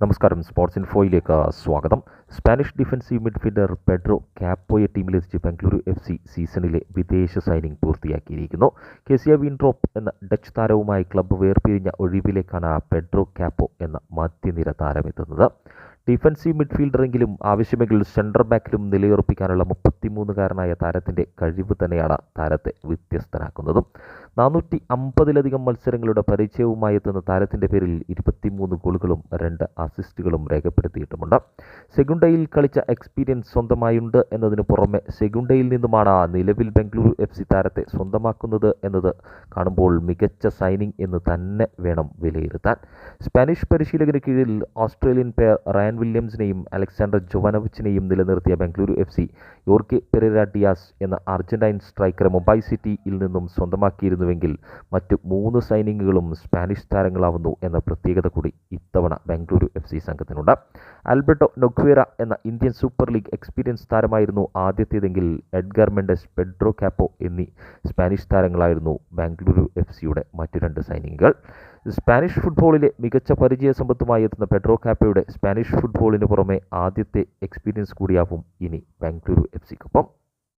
നമസ്കാരം. സ്പോർട്സ് ഇൻഫോയിലേക്ക് സ്വാഗതം. സ്പാനിഷ് ഡിഫൻസീവ് മിഡ്ഫീൽഡർ പെഡ്രോ കാപ്പോയെ ടീമിലെത്തിച്ച് ബംഗളൂരു എഫ് സി സീസണിലെ വിദേശ സൈനിങ് പൂർത്തിയാക്കിയിരിക്കുന്നു. കെസിയ വിൻഡ്രോപ്പ് എന്ന ഡച്ച് താരവുമായി ക്ലബ്ബ് വേർപിരിഞ്ഞ ഒഴിവിലേക്കാണ് പെഡ്രോ കാപ്പോ എന്ന മധ്യനിര താരമെത്തുന്നത്. ഡിഫൻസീവ് മിഡ്ഫീൽഡറെങ്കിലും ആവശ്യമെങ്കിൽ സെന്റർ ബാക്കിലും നിലയുറപ്പിക്കാനുള്ള മുപ്പത്തിമൂന്നുകാരനായ താരത്തിന്റെ കഴിവ് തന്നെയാണ് താരത്തെ വ്യത്യസ്തനാക്കുന്നതും. നാനൂറ്റി അമ്പതിലധികം മത്സരങ്ങളുടെ പരിചയവുമായി എത്തുന്ന താരത്തിന്റെ പേരിൽ ഇരുപത്തിമൂന്ന് ഗോളുകളും രണ്ട് അസിസ്റ്റുകളും രേഖപ്പെടുത്തിയിട്ടുമുണ്ട്. സെഗുണ്ടയിൽ കളിച്ച എക്സ്പീരിയൻസ് സ്വന്തമായുണ്ട് എന്നതിന് പുറമെ സെഗുണ്ടയിൽ നിന്നുമാണ് നിലവിൽ ബംഗളൂരു എഫ് സി താരത്തെ സ്വന്തമാക്കുന്നത് എന്നത് കാണുമ്പോൾ മികച്ച സൈനിങ് എന്ന് തന്നെ വേണം വിലയിരുത്താൻ. സ്പാനിഷ് പരിശീലകന് കീഴിൽ ഓസ്ട്രേലിയൻ പേർ റയൻ വില്യംസിനെയും അലക്സാണ്ടർ ജൊവാനോവിച്ചിനെയും നിലനിർത്തിയ ബംഗളൂരു എഫ് സി യോർക്കെ പെരേര ഡിയാസ് എന്ന അർജന്റൈൻ സ്ട്രൈക്കറെ മുംബൈ സിറ്റിയിൽ നിന്നും സ്വന്തമാക്കിയിരുന്നുവെങ്കിൽ മറ്റ് മൂന്ന് സൈനിങ്ങുകളും സ്പാനിഷ് താരങ്ങളാവുന്നു എന്ന പ്രത്യേകത കൂടി ഇത്തവണ ബംഗളൂരു എഫ് സി സംഘത്തിനുണ്ട്. ആൽബർട്ടോ നൊക്വേറ എന്ന ഇന്ത്യൻ സൂപ്പർ ലീഗ് എക്സ്പീരിയൻസ് താരമായിരുന്നു ആദ്യത്തേതെങ്കിൽ എഡ്ഗർ മെൻഡസ് പെഡ്രോ കാപ്പോ എന്നീ സ്പാനിഷ് താരങ്ങളായിരുന്നു ബാംഗ്ലൂരു എഫ് സിയുടെ മറ്റു രണ്ട് സൈനിങ്ങുകൾ സ്പാനിഷ് ഫുട്ബോളിലെ മികച്ച പരിചയ സമ്പത്തുമായി എത്തുന്ന പെഡ്രോ കാപ്പയുടെ സ്പാനിഷ് ഫുട്ബോളിന് പുറമെ ആദ്യത്തെ എക്സ്പീരിയൻസ് കൂടിയാവും ഇനി ബാംഗ്ലൂരു എഫ് സിക്കൊപ്പം.